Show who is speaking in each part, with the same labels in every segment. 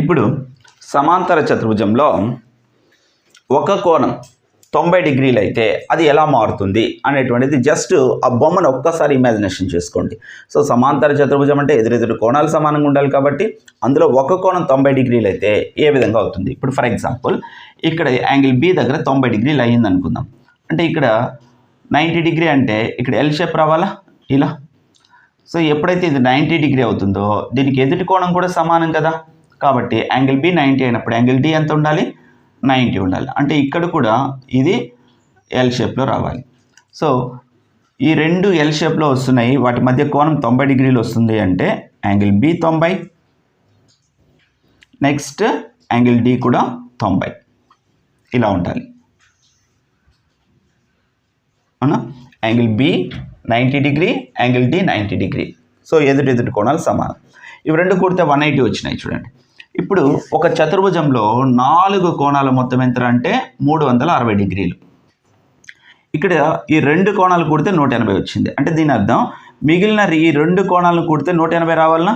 Speaker 1: ఇప్పుడు సమాంతర చతుర్భుజంలో ఒక కోణం తొంభై డిగ్రీలు అయితే అది ఎలా మారుతుంది అనేటువంటిది జస్ట్ ఆ బొమ్మను ఒక్కసారి ఇమాజినేషన్ చేసుకోండి సో సమాంతర చతుర్భుజం అంటే ఎదురెదురు కోణాలు సమానంగా ఉండాలి కాబట్టి అందులో ఒక కోణం తొంభై డిగ్రీలు అయితే ఏ విధంగా అవుతుంది ఇప్పుడు ఫర్ ఎగ్జాంపుల్ ఇక్కడ యాంగిల్ బి దగ్గర తొంభై డిగ్రీలు అయ్యింది అనుకుందాం అంటే ఇక్కడ నైంటీ డిగ్రీ అంటే ఇక్కడ ఎల్ షేప్ రావాలా ఇలా సో ఎప్పుడైతే ఇది నైంటీ డిగ్రీ అవుతుందో దీనికి ఎదుటి కోణం కూడా సమానం కదా కాబట్టి యాంగిల్ బి నైంటీ అయినప్పుడు యాంగిల్ డి ఎంత ఉండాలి నైంటీ ఉండాలి అంటే ఇక్కడ కూడా ఇది ఎల్ షేప్లో రావాలి సో ఈ రెండు ఎల్ షేప్లో వస్తున్నాయి వాటి మధ్య కోణం తొంభై డిగ్రీలు వస్తుంది అంటే యాంగిల్ బి తొంభై నెక్స్ట్ యాంగిల్ డి కూడా తొంభై ఇలా ఉండాలి అవునా angle B ninety degree angle D ninety degree so ఎదుటి ఎదుటి కోణాలు సమానం ఇవి రెండు కూడితే వన్ ఎయిటీ వచ్చినాయి చూడండి ఇప్పుడు ఒక చతుర్భుజంలో నాలుగు కోణాలు మొత్తం ఎంత అంటే మూడు వందల అరవై డిగ్రీలు ఇక్కడ ఈ రెండు కోణాలు కూడితే నూట ఎనభై వచ్చింది అంటే దీని అర్థం మిగిలిన ఈ రెండు కోణాలను కూడితే నూట ఎనభై రావాలనా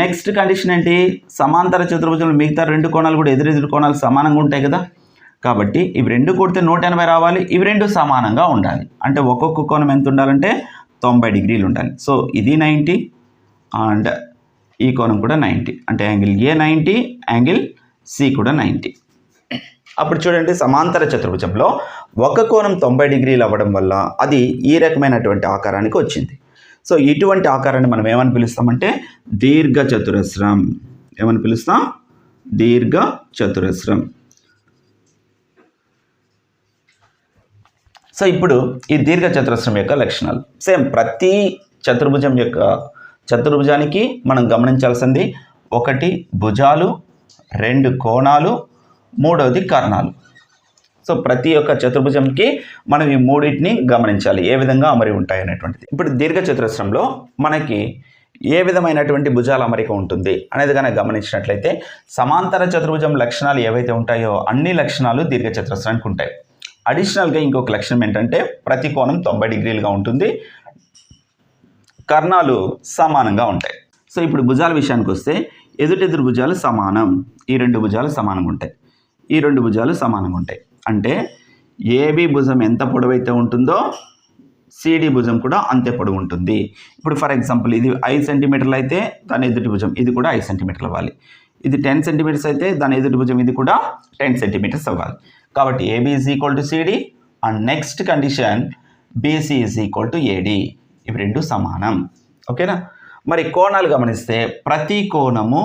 Speaker 1: నెక్స్ట్ కండిషన్ ఏంటి సమాంతర చతుర్భుజంలో మిగతా రెండు కోణాలు కూడా ఎదురెదురు కోణాలు సమానంగా ఉంటాయి కదా కాబట్టి ఇవి రెండు కూడితే నూట ఎనభై రావాలి ఇవి రెండు సమానంగా ఉండాలి అంటే ఒక్కొక్క కోణం ఎంత ఉండాలంటే తొంభై డిగ్రీలు ఉండాలి సో ఇది నైంటీ అండ్ ఈ కోణం కూడా నైంటీ అంటే angle A ninety angle C కూడా నైంటీ అప్పుడు చూడండి సమాంతర చతుర్భుజంలో ఒక కోణం తొంభై డిగ్రీలు అవ్వడం వల్ల అది ఈ రకమైనటువంటి ఆకారానికి వచ్చింది సో ఇటువంటి ఆకారాన్ని మనం ఏమని పిలుస్తామంటే దీర్ఘ చతురస్రం ఏమని పిలుస్తాం దీర్ఘ చతురస్రం సో ఇప్పుడు ఈ దీర్ఘ చతురస్రం యొక్క లక్షణాలు సేమ్ ప్రతి చతుర్భుజం యొక్క చతుర్భుజానికి మనం గమనించాల్సింది ఒకటి భుజాలు రెండు కోణాలు మూడవది కర్ణాలు సో ప్రతి ఒక్క చతుర్భుజంకి మనం ఈ మూడింటిని గమనించాలి ఏ విధంగా అమరి ఉంటాయి అనేటువంటిది ఇప్పుడు దీర్ఘ చతురస్రంలో మనకి ఏ విధమైనటువంటి భుజాల అమరిక ఉంటుంది అనేది కనుక గమనించినట్లయితే సమాంతర చతుర్భుజం లక్షణాలు ఏవైతే ఉంటాయో అన్ని లక్షణాలు దీర్ఘ చతురస్రానికి ఉంటాయి అడిషనల్గా ఇంకొక లక్షణం ఏంటంటే ప్రతి కోణం తొంభై డిగ్రీలుగా ఉంటుంది కర్ణాలు సమానంగా ఉంటాయి సో ఇప్పుడు భుజాల విషయానికి వస్తే ఎదుటెదురు భుజాలు సమానం ఈ రెండు భుజాలు సమానంగా ఉంటాయి ఈ రెండు భుజాలు సమానంగా ఉంటాయి అంటే ఏబి భుజం ఎంత పొడవైతే ఉంటుందో సిడి భుజం కూడా అంతే పొడవు ఉంటుంది ఇప్పుడు ఫర్ ఎగ్జాంపుల్ ఇది ఐదు సెంటీమీటర్లు అయితే దాని ఎదుటి భుజం ఇది కూడా ఐదు సెంటీమీటర్లు అవ్వాలి ఇది టెన్ సెంటీమీటర్స్ అయితే దాని ఎదుటి భుజం ఇది కూడా టెన్ సెంటీమీటర్స్ అవ్వాలి కాబట్టి AB is equal to CD and next condition BC is equal to AD ఇవి రెండు సమానం ఓకేనా మరి కోణాలు గమనిస్తే ప్రతి కోణము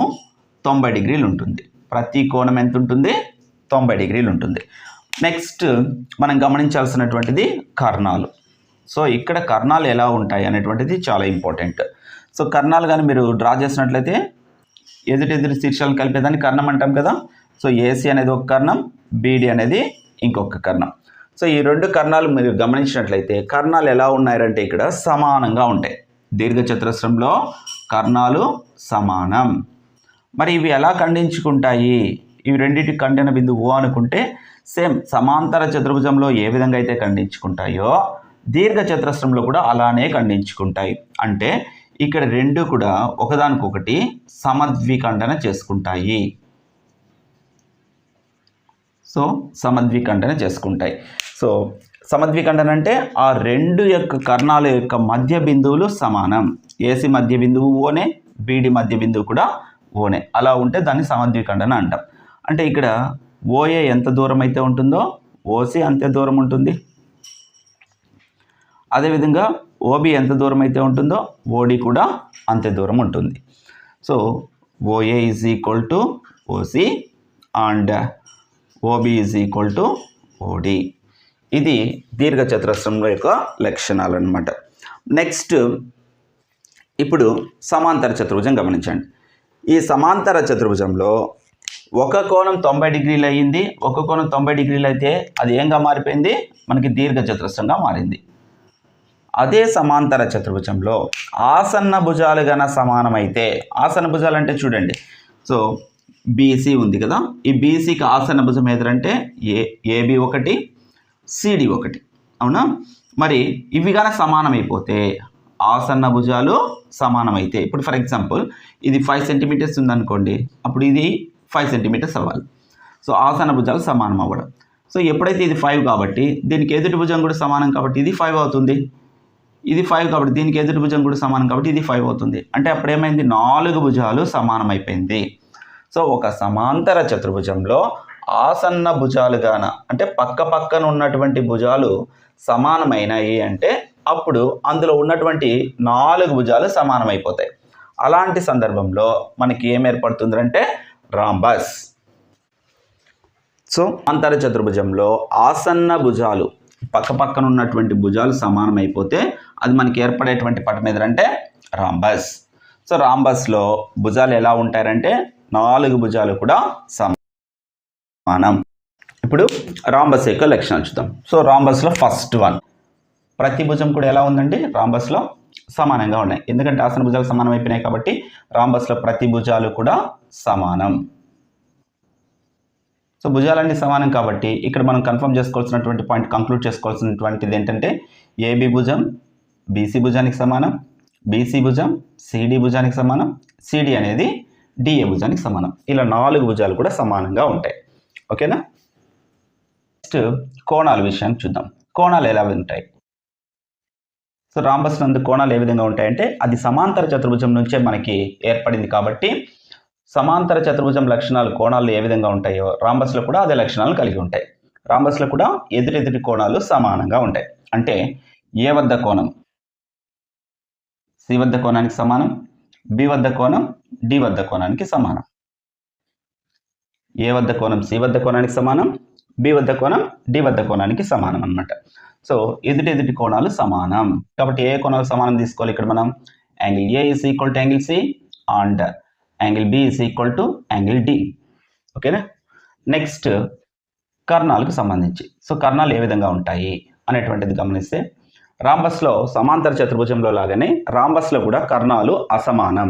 Speaker 1: తొంభై డిగ్రీలు ఉంటుంది ప్రతి కోణం ఎంత ఉంటుంది తొంభై డిగ్రీలు ఉంటుంది నెక్స్ట్ మనం గమనించాల్సినటువంటిది కర్ణాలు సో ఇక్కడ కర్ణాలు ఎలా ఉంటాయి అనేటువంటిది చాలా ఇంపార్టెంట్ సో కర్ణాలు కానీ మీరు డ్రా చేసినట్లయితే ఎదుటెదురు శీర్షాలు కలిపేదాన్ని కర్ణం అంటాం కదా సో ఏసీ అనేది ఒక కర్ణం బీడీ అనేది ఇంకొక కర్ణం సో ఈ రెండు కర్ణాలు మీరు గమనించినట్లయితే కర్ణాలు ఎలా ఉన్నాయంటే ఇక్కడ సమానంగా ఉంటాయి దీర్ఘచతురస్రంలో కర్ణాలు సమానం మరి ఇవి ఎలా ఖండించుకుంటాయి ఇవి రెండింటి ఖండన బిందువు అనుకుంటే సేమ్ సమాంతర చతుర్భుజంలో ఏ విధంగా అయితే ఖండించుకుంటాయో దీర్ఘచతురస్రంలో కూడా అలానే ఖండించుకుంటాయి అంటే ఇక్కడ రెండు కూడా ఒకదానికొకటి సమద్వికండన చేసుకుంటాయి సో సమద్వికండన చేసుకుంటాయి సో సమద్విఖండన అంటే ఆ రెండు యొక్క కర్ణాల యొక్క మధ్య బిందువులు సమానం ఏసి మధ్య బిందువు ఓనే బీడి మధ్య బిందువు కూడా ఓనే అలా ఉంటే దాన్ని సమద్వికండన అంటాం అంటే ఇక్కడ ఓఏ ఎంత దూరం అయితే ఉంటుందో ఓసి అంతే దూరం ఉంటుంది అదేవిధంగా ఓబి ఎంత దూరం అయితే ఉంటుందో ఓడి కూడా అంతే దూరం ఉంటుంది so OA is equal to OC and OB is equal to OD ఇది దీర్ఘచతురస్రంలో యొక్క లక్షణాలు అనమాట నెక్స్ట్ ఇప్పుడు సమాంతర చతుర్భుజం గమనించండి ఈ సమాంతర చతుర్భుజంలో ఒక కోణం తొంభై డిగ్రీలు అయ్యింది ఒక కోణం తొంభై డిగ్రీలు అయితే అది ఏంగా మారిపోయింది మనకి దీర్ఘ చతురస్రంగా మారింది అదే సమాంతర చతుర్భుజంలో ఆసన్న భుజాలు గన సమానమైతే ఆసన భుజాలు అంటే చూడండి సో బీసీ ఉంది కదా ఈ బీసీకి ఆసన భుజం ఏదంటే ఏ ఏబి ఒకటి సిడి ఒకటి అవునా మరి ఇవి కనుక సమానమైపోతే ఆసన్న భుజాలు సమానమైతే ఇప్పుడు ఫర్ ఎగ్జాంపుల్ ఇది ఫైవ్ సెంటీమీటర్స్ ఉందనుకోండి అప్పుడు ఇది ఫైవ్ సెంటీమీటర్స్ అవ్వాలి సో ఆసన భుజాలు సమానం అవ్వడం సో ఎప్పుడైతే ఇది ఫైవ్ కాబట్టి దీనికి ఎదుటి భుజం కూడా సమానం కాబట్టి ఇది ఫైవ్ అవుతుంది ఇది ఫైవ్ కాబట్టి దీనికి ఎదుటి భుజం కూడా సమానం కాబట్టి ఇది ఫైవ్ అవుతుంది అంటే అప్పుడు ఏమైంది నాలుగు భుజాలు సమానం అయిపోయింది సో ఒక సమాంతర చతుర్భుజంలో ఆసన్న భుజాలు గాన అంటే పక్క పక్కన ఉన్నటువంటి భుజాలు సమానమైనాయి అంటే అప్పుడు అందులో ఉన్నటువంటి నాలుగు భుజాలు సమానమైపోతాయి అలాంటి సందర్భంలో మనకి ఏం ఏర్పడుతుందంటే రాంబస్ సో అంతర చతుర్భుజంలో ఆసన్న భుజాలు పక్క పక్కన ఉన్నటువంటి భుజాలు సమానమైపోతే అది మనకి ఏర్పడేటువంటి పటం ఏదంటే రాంబస్ సో రాంబస్లో భుజాలు ఎలా ఉంటారంటే నాలుగు భుజాలు కూడా సమా మనం ఇప్పుడు రాంబస్ యొక్క లక్షణాలు చూద్దాం సో రాంబస్లో ఫస్ట్ వన్ ప్రతి భుజం కూడా ఎలా ఉందండి రాంబస్లో సమానంగా ఉన్నాయి ఎందుకంటే ఆసన భుజాలు సమానం అయిపోయినాయి కాబట్టి రాంబస్లో ప్రతి భుజాలు కూడా సమానం సో భుజాలన్నీ సమానం కాబట్టి ఇక్కడ మనం కన్ఫర్మ్ చేసుకోవాల్సినటువంటి పాయింట్ కంక్లూడ్ చేసుకోవాల్సినటువంటిది ఏంటంటే ఏబి భుజం బీసీ భుజానికి సమానం బీసీ భుజం సిడి భుజానికి సమానం సిడి అనేది డిఏ భుజానికి సమానం ఇలా నాలుగు భుజాలు కూడా సమానంగా ఉంటాయి ఓకేనా నెక్స్ట్ కోణాల విషయాన్ని చూద్దాం కోణాలు ఎలా ఉంటాయి సో రాంబస్ నందు కోణాలు ఏ విధంగా ఉంటాయంటే అది సమాంతర చతుర్భుజం నుంచే మనకి ఏర్పడింది కాబట్టి సమాంతర చతుర్భుజం లక్షణాలు కోణాలు ఏ విధంగా ఉంటాయో రాంబస్లో కూడా అదే లక్షణాలు కలిగి ఉంటాయి రాంబస్లో కూడా ఎదురెదురి కోణాలు సమానంగా ఉంటాయి అంటే ఏ వద్ద కోణం సి వద్ద కోణానికి సమానం బి వద్ద కోణం డి వద్ద కోణానికి సమానం ఏ వద్ద కోణం సి వద్ద కోణానికి సమానం బి వద్ద కోణం డి వద్ద కోణానికి సమానం అనమాట సో ఎదుటి ఎదుటి కోణాలు సమానం కాబట్టి ఏ కోణాలు సమానం తీసుకోవాలి ఇక్కడ మనం angle A is equal to angle C and angle B is equal to angle D ఓకేనా నెక్స్ట్ కర్ణాలకు సంబంధించి సో కర్ణాలు ఏ విధంగా ఉంటాయి అనేటువంటిది గమనిస్తే రాంబస్లో సమాంతర చతుర్భుజంలో లాగానే రాంబస్లో కూడా కర్ణాలు అసమానం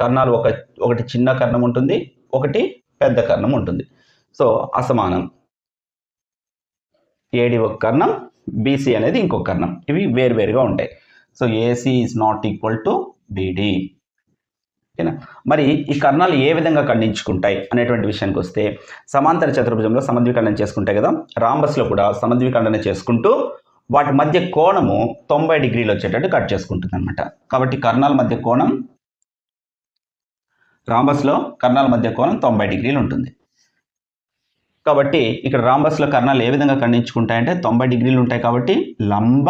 Speaker 1: కర్ణాలు ఒక ఒకటి చిన్న కర్ణం ఉంటుంది ఒకటి పెద్ద కర్ణం ఉంటుంది సో అసమానం ఏడి ఒక కర్ణం బీసీ అనేది ఇంకొక కర్ణం ఇవి వేరువేరుగా ఉంటాయి so AC is not equal to BD ఓకేనా మరి ఈ కర్ణాలు ఏ విధంగా ఖండించుకుంటాయి అనేటువంటి విషయానికి వస్తే సమాంతర చతుర్భుజంలో సమద్వికరణం చేసుకుంటాయి కదా రాంబస్లో కూడా సమద్వికరణం చేసుకుంటూ వాటి మధ్య కోణము తొంభై డిగ్రీలు వచ్చేటట్టు కట్ చేసుకుంటుంది అనమాట కాబట్టి కర్ణాల మధ్య కోణం రాంబస్లో కర్ణాల మధ్య కోణం తొంభై డిగ్రీలు ఉంటుంది కాబట్టి ఇక్కడ రాంబస్లో కర్ణాలు ఏ విధంగా ఖండించుకుంటాయంటే తొంభై డిగ్రీలు ఉంటాయి కాబట్టి లంబ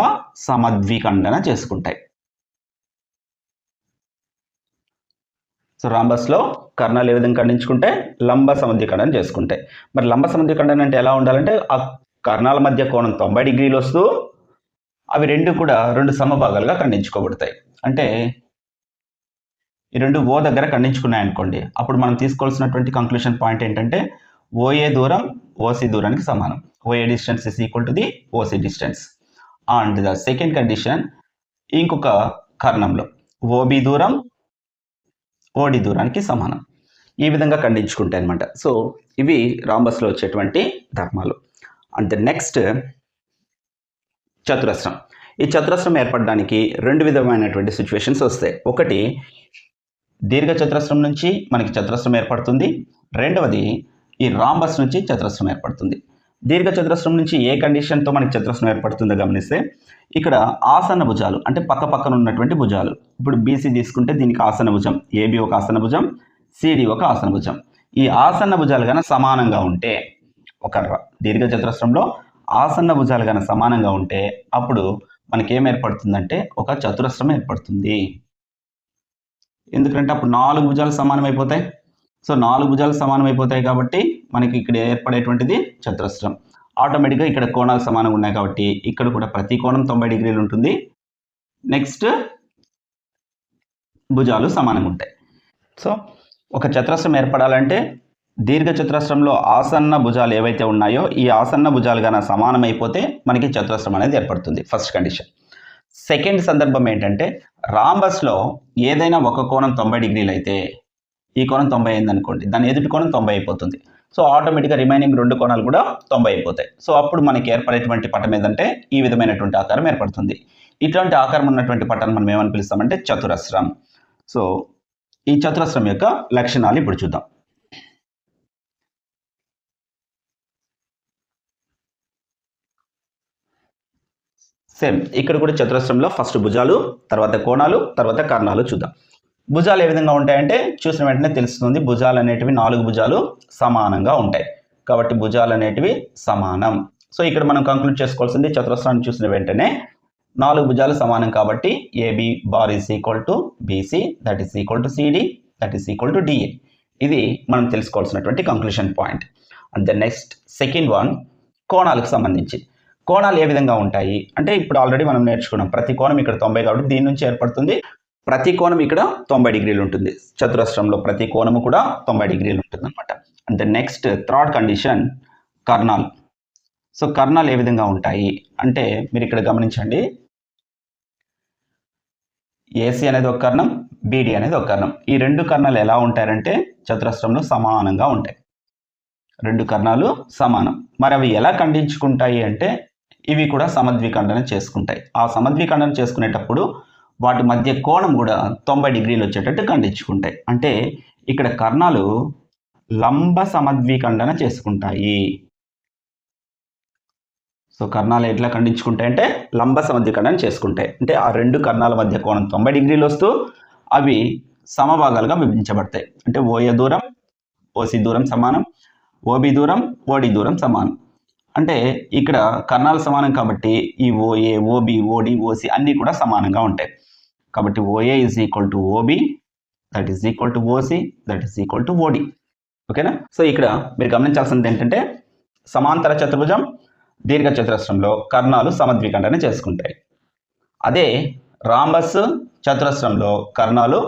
Speaker 1: ఖండన చేసుకుంటాయి సో రాంబస్లో కర్ణాలు ఏ విధంగా ఖండించుకుంటే లంబ సమద్విఖండన చేసుకుంటాయి మరి లంబ ఖండన అంటే ఎలా ఉండాలంటే ఆ కర్ణాల మధ్య కోణం తొంభై డిగ్రీలు వస్తూ అవి రెండు కూడా రెండు సమభాగాలుగా ఖండించుకోబడతాయి అంటే ఈ రెండు ఓ దగ్గర ఖండించుకున్నాయనుకోండి అప్పుడు మనం తీసుకోవాల్సినటువంటి కంక్లూషన్ పాయింట్ ఏంటంటే ఓఏ దూరం ఓసీ దూరానికి సమానం OA distance is equal to the OC distance and the second condition ఇంకొక కారణంలో ఓబి దూరం ఓడి దూరానికి సమానం ఈ విధంగా ఖండించుకుంటాయి అనమాట సో ఇవి రాంబస్లో వచ్చేటువంటి ధర్మాలు అండ్ ద నెక్స్ట్ చతురస్రం ఈ చతురస్రం ఏర్పడడానికి రెండు విధమైనటువంటి సిచ్యువేషన్స్ వస్తాయి ఒకటి దీర్ఘ చతురస్రం నుంచి మనకి చతురస్రం ఏర్పడుతుంది రెండవది ఈ రాంబస్ నుంచి చతురస్రం ఏర్పడుతుంది దీర్ఘ చతురస్రం నుంచి ఏ కండిషన్తో మనకి చతురస్రం ఏర్పడుతుందో గమనిస్తే ఇక్కడ ఆసన భుజాలు అంటే పక్క పక్కన ఉన్నటువంటి భుజాలు ఇప్పుడు బీసీ తీసుకుంటే దీనికి ఆసన భుజం ఏబి ఒక ఆసన భుజం సిడి ఒక ఆసన భుజం ఈ ఆసన్న భుజాలు కనుక సమానంగా ఉంటే ఒక దీర్ఘ చతురస్రంలో ఆసన్న భుజాలు కనుక సమానంగా ఉంటే అప్పుడు మనకేం ఏర్పడుతుందంటే ఒక చతురస్రం ఏర్పడుతుంది ఎందుకంటే అప్పుడు నాలుగు భుజాలు సమానం అయిపోతాయి సో నాలుగు భుజాలు సమానం అయిపోతాయి కాబట్టి మనకి ఇక్కడ ఏర్పడేటువంటిది చతురస్రం ఆటోమేటిక్గా ఇక్కడ కోణాలు సమానంగా ఉన్నాయి కాబట్టి ఇక్కడ కూడా ప్రతి కోణం తొంభై డిగ్రీలు ఉంటుంది నెక్స్ట్ భుజాలు సమానంగా ఉంటాయి సో ఒక చతురస్రం ఏర్పడాలంటే దీర్ఘ చతురస్రంలో ఆసన్న భుజాలు ఏవైతే ఉన్నాయో ఈ ఆసన్న భుజాలు కన్నా సమానమైపోతే మనకి చతురస్రం అనేది ఏర్పడుతుంది ఫస్ట్ కండిషన్ సెకండ్ సందర్భం ఏంటంటే రాంబస్లో ఏదైనా ఒక కోణం తొంభై డిగ్రీలు అయితే ఈ కోణం తొంభై అయింది అనుకోండి దాని ఎదుటి కోణం తొంభై అయిపోతుంది సో ఆటోమేటిక్గా రిమైనింగ్ రెండు కోణాలు కూడా తొంభై అయిపోతాయి సో అప్పుడు మనకి ఏర్పడేటువంటి పటం ఏదంటే ఈ విధమైనటువంటి ఆకారం ఏర్పడుతుంది ఇటువంటి ఆకారం ఉన్నటువంటి పటం మనం ఏమని పిలుస్తామంటే చతురస్రం సో ఈ చతురస్రం యొక్క లక్షణాలు ఇప్పుడు చూద్దాం సేమ్ ఇక్కడ కూడా చతురస్రంలో ఫస్ట్ భుజాలు తర్వాత కోణాలు తర్వాత కర్ణాలు చూద్దాం భుజాలు ఏ విధంగా ఉంటాయంటే చూసిన వెంటనే తెలుస్తుంది భుజాలు అనేటివి నాలుగు భుజాలు సమానంగా ఉంటాయి కాబట్టి భుజాలు అనేటివి సమానం సో ఇక్కడ మనం కంక్లూడ్ చేసుకోవాల్సింది చతురస్రాన్ని చూసిన వెంటనే నాలుగు భుజాలు సమానం కాబట్టి AB bar is equal to BC that is equal to CD that is equal to DA ఇది మనం తెలుసుకోవాల్సినటువంటి conclusion point and the next second one కోణాలకు సంబంధించి కోణాలు ఏ విధంగా ఉంటాయి అంటే ఇప్పుడు ఆల్రెడీ మనం నేర్చుకున్నాం ప్రతి కోణం ఇక్కడ తొంభై కాబట్టి దీని నుంచి ఏర్పడుతుంది ప్రతి కోణం ఇక్కడ తొంభై డిగ్రీలు ఉంటుంది చతురస్రంలో ప్రతి కోణము కూడా తొంభై డిగ్రీలు ఉంటుంది అనమాట అంటే నెక్స్ట్ థర్డ్ కండిషన్ కర్ణాలు సో కర్ణాలు ఏ విధంగా ఉంటాయి అంటే మీరు ఇక్కడ గమనించండి ఏసీ అనేది ఒక కర్ణం బీడీ అనేది ఒక కర్ణం ఈ రెండు కర్ణాలు ఎలా ఉంటారంటే చతురస్రంలో సమానంగా ఉంటాయి రెండు కర్ణాలు సమానం మరి అవి ఎలా ఖండించుకుంటాయి అంటే ఇవి కూడా సమద్వికండనం చేసుకుంటాయి ఆ సమద్వికండనం చేసుకునేటప్పుడు వాటి మధ్య కోణం కూడా తొంభై డిగ్రీలు వచ్చేటట్టు ఖండించుకుంటాయి అంటే ఇక్కడ కర్ణాలు లంబ సమద్వికండన చేసుకుంటాయి సో కర్ణాలు ఎట్లా ఖండించుకుంటాయి అంటే లంబ సమద్విఖండన చేసుకుంటాయి అంటే ఆ రెండు కర్ణాల మధ్య కోణం తొంభై డిగ్రీలు వస్తూ అవి సమభాగాలుగా విభజించబడతాయి అంటే ఓయ దూరం ఓసి దూరం సమానం ఓబి దూరం ఓడి దూరం సమానం అంటే ఇక్కడ కర్ణాలు సమానం కాబట్టి ఈ ఓఏ ఓబి ఓడి ఓసి అన్నీ కూడా సమానంగా ఉంటాయి కాబట్టి OA is equal to OB that is equal to OC that is equal to OD ఓకేనా సో ఇక్కడ మీరు గమనించాల్సింది ఏంటంటే సమాంతర చతుర్భుజం దీర్ఘ చతురస్రంలో కర్ణాలు సమద్వికండన చేసుకుంటాయి అదే రాంబస్ చతురస్రంలో కర్ణాలు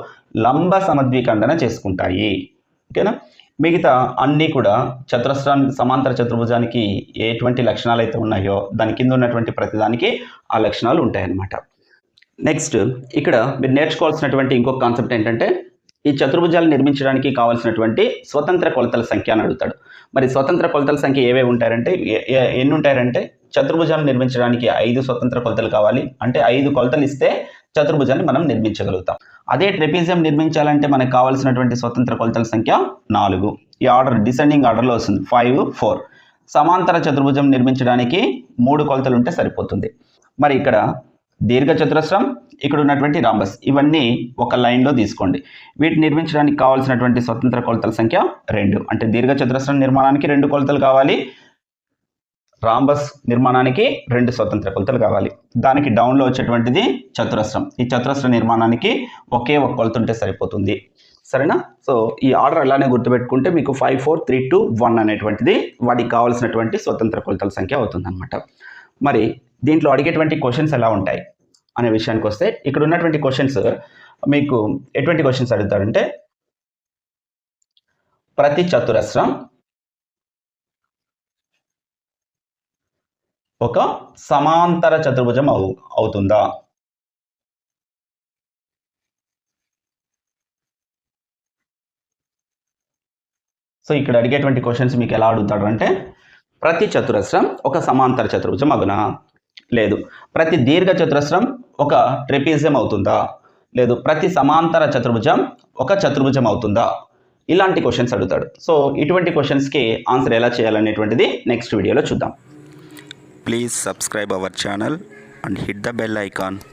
Speaker 1: లంబ సమద్వికండన చేసుకుంటాయి ఓకేనా మిగతా అన్నీ కూడా చతురస్రానికి సమాంతర చతుర్భుజానికి ఎటువంటి లక్షణాలు అయితే ఉన్నాయో దాని కింద ఉన్నటువంటి ప్రతిదానికి ఆ లక్షణాలు ఉంటాయన్నమాట నెక్స్ట్ ఇక్కడ మీరు నేర్చుకోవాల్సినటువంటి ఇంకొక కాన్సెప్ట్ ఏంటంటే ఈ చతుర్భుజాలు నిర్మించడానికి కావాల్సినటువంటి స్వతంత్ర కొలతల సంఖ్య అని అడుగుతాడు మరి స్వతంత్ర కొలతల సంఖ్య ఏవే ఉంటారంటే ఎన్ని ఉంటారంటే చతుర్భుజాలు నిర్మించడానికి ఐదు స్వతంత్ర కొలతలు కావాలి అంటే ఐదు కొలతలు ఇస్తే చతుర్భుజాన్ని మనం నిర్మించగలుగుతాం అదే ట్రెపిజియం నిర్మించాలంటే మనకు కావాల్సినటువంటి స్వతంత్ర కొలతల సంఖ్య నాలుగు ఈ ఆర్డర్ డిసెండింగ్ ఆర్డర్లో వస్తుంది ఫైవ్ ఫోర్ సమాంతర చతుర్భుజం నిర్మించడానికి మూడు కొలతలు ఉంటే సరిపోతుంది మరి ఇక్కడ దీర్ఘ చతురస్రం ఇక్కడ ఉన్నటువంటి రాంబస్ ఇవన్నీ ఒక లైన్లో తీసుకోండి వీటిని నిర్మించడానికి కావాల్సినటువంటి స్వతంత్ర కొలతల సంఖ్య రెండు అంటే దీర్ఘ చతురస్రం నిర్మాణానికి రెండు కొలతలు కావాలి రాంబస్ నిర్మాణానికి రెండు స్వతంత్ర కొలతలు కావాలి దానికి డౌన్లో వచ్చేటువంటిది చతురస్రం ఈ చతురస్ర నిర్మాణానికి ఒకే ఒక కొలత ఉంటే సరిపోతుంది సరేనా సో ఈ ఆర్డర్ అలానే గుర్తుపెట్టుకుంటే మీకు five four three two one అనేటువంటిది వాటికి కావాల్సినటువంటి స్వతంత్ర కొలతల సంఖ్య అవుతుందన్నమాట మరి దీంట్లో అడిగేటువంటి క్వశ్చన్స్ ఎలా ఉంటాయి అనే విషయానికి వస్తే ఇక్కడ ఉన్నటువంటి క్వశ్చన్స్ మీకు ఎటువంటి క్వశ్చన్స్ అడుగుతారంటే ప్రతి చతురస్రం ఒక సమాంతర చతుర్భుజం అవు అవుతుందా సో ఇక్కడ అడిగేటువంటి క్వశ్చన్స్ మీకు ఎలా అడుగుతాడు అంటే ప్రతి చతురస్రం ఒక సమాంతర చతుర్భుజం అగునా లేదు ప్రతి దీర్ఘ చతురస్రం ఒక ట్రెపీజియం అవుతుందా లేదు ప్రతి సమాంతర చతుర్భుజం ఒక చతుర్భుజం అవుతుందా ఇలాంటి క్వశ్చన్స్ అడుగుతాడు సో ఇటువంటి క్వశ్చన్స్కి ఆన్సర్ ఎలా చేయాలనేటువంటిది నెక్స్ట్ వీడియోలో చూద్దాం
Speaker 2: Please subscribe our channel and hit the bell icon.